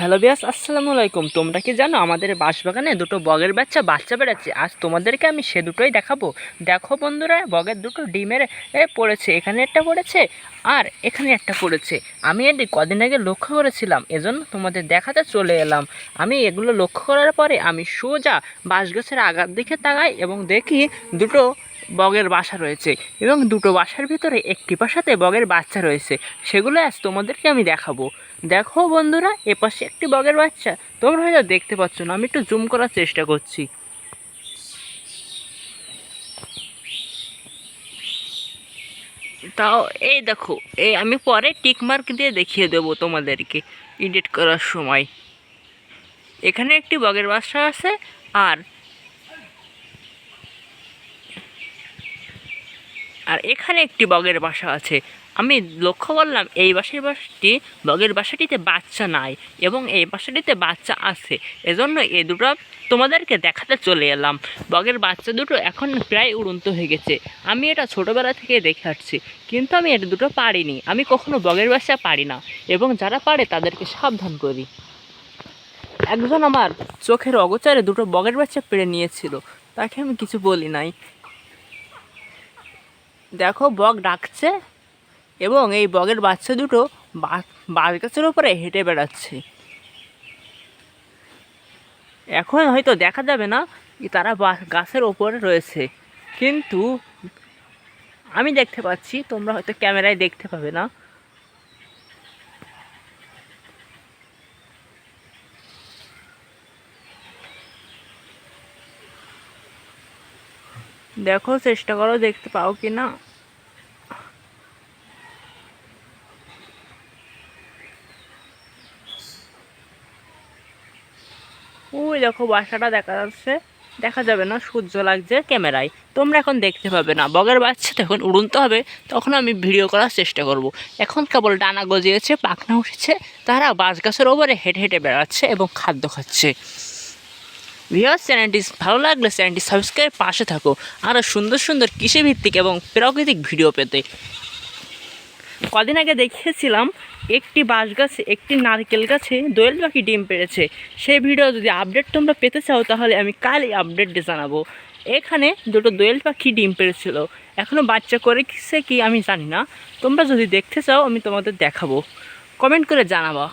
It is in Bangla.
হ্যালো বিয়াস আসসালামু আলাইকুম। তোমরা কি জানো, আমাদের বাঁশবাগানে দুটো বগের বাচ্চা বাচ্চা বেড়াচ্ছে। আজ তোমাদেরকে আমি সে দুটোই দেখাবো। দেখো বন্ধুরা, বগের দুটো ডিমের পড়েছে। এখানে একটা পড়েছে আর এখানে একটা পড়েছে। আমি এটি কদিন আগে লক্ষ্য করেছিলাম, এজন্য তোমাদের দেখাতে চলে এলাম। আমি এগুলো লক্ষ্য করার পরে আমি সোজা বাঁশ গাছের আগার দিকে তাকাই এবং দেখি দুটো বগের বাসা রয়েছে এবং দুটো বাসার ভিতরে একটি বাসাতে বগের বাচ্চা রয়েছে। সেগুলো আজ তোমাদেরকে আমি দেখাবো। দেখো বন্ধুরা, এপাশে একটি বগের বাচ্চা। তোমরা হয়তো দেখতে পাচ্ছ না, আমি একটু জুম করার চেষ্টা করছি। তাও, এই দেখো, এই আমি পরে টিকমার্ক দিয়ে দেখিয়ে দেবো তোমাদেরকে এডিট করার সময়। এখানে একটি বগের বাসা আছে আর আর এখানে একটি বগের বাসা আছে। আমি লক্ষ্য করলাম এই বাসের বাসাটি বগের বাসাটিতে বাচ্চা নাই এবং এই বাসাটিতে বাচ্চা আছে। এজন্য এই দুটো তোমাদেরকে দেখাতে চলে এলাম। বগের বাচ্চা দুটো এখন প্রায় উড়ন্ত হয়ে গেছে। আমি এটা ছোটোবেলা থেকে দেখে আসছি, কিন্তু আমি এটা দুটো পারিনি। আমি কখনো বগের বাসা পারি না এবং যারা পারে তাদেরকে সাবধান করি। একজন আমার চোখের অগোচারে দুটো বগের বাচ্চা পেড়ে নিয়েছিল, তাকে আমি কিছু বলি নাই। দেখো, বক ডাকছে এবং এই বগের বাচ্চা দুটো বাঁশ গাছের উপরে হেঁটে বেড়াচ্ছে। এখন হয়তো দেখা যাবে না যে তারা বাস গাছের ওপরে রয়েছে, কিন্তু আমি দেখতে পাচ্ছি, তোমরা হয়তো ক্যামেরায় দেখতে পাবে না। দেখো, চেষ্টা করো দেখতে পাও কি না ওই দেখো, বাসাটা দেখা যাচ্ছে। দেখা যাবে না, সূর্য লাগছে ক্যামেরায়। তোমরা এখন দেখতে পাবে না। বগের বাচ্চা তখন উড়ন্ত হবে, তখন আমি ভিডিও করার চেষ্টা করব। এখন কেবল ডানা গজিয়েছে, পাখনা উঠেছে, তারা বাঁশ গাছের ওপরে হেঁটে হেঁটে বেড়াচ্ছে এবং খাদ্য খাচ্ছে। ভিওয়ার চ্যানেলটি ভালো লাগলে চ্যানেলটি সাবস্ক্রাইব পাশে থাকো। আরও সুন্দর সুন্দর কৃষিভিত্তিক এবং প্রাকৃতিক ভিডিও পেতে। কদিন আগে দেখিয়েছিলাম, একটি বাঁশ গাছে একটি নারকেল গাছে দোয়েল পাখি ডিম পেড়েছে। সেই ভিডিও যদি আপডেট তোমরা পেতে চাও, তাহলে আমি কালই আপডেট জানাব। এখানে দুটো দোয়েল পাখি ডিম পেড়েছিল। এখনও বাচ্চা করে কিসে কি আমি জানি না। তোমরা যদি দেখতে চাও, আমি তোমাদের দেখাবো। কমেন্ট করে জানাবা।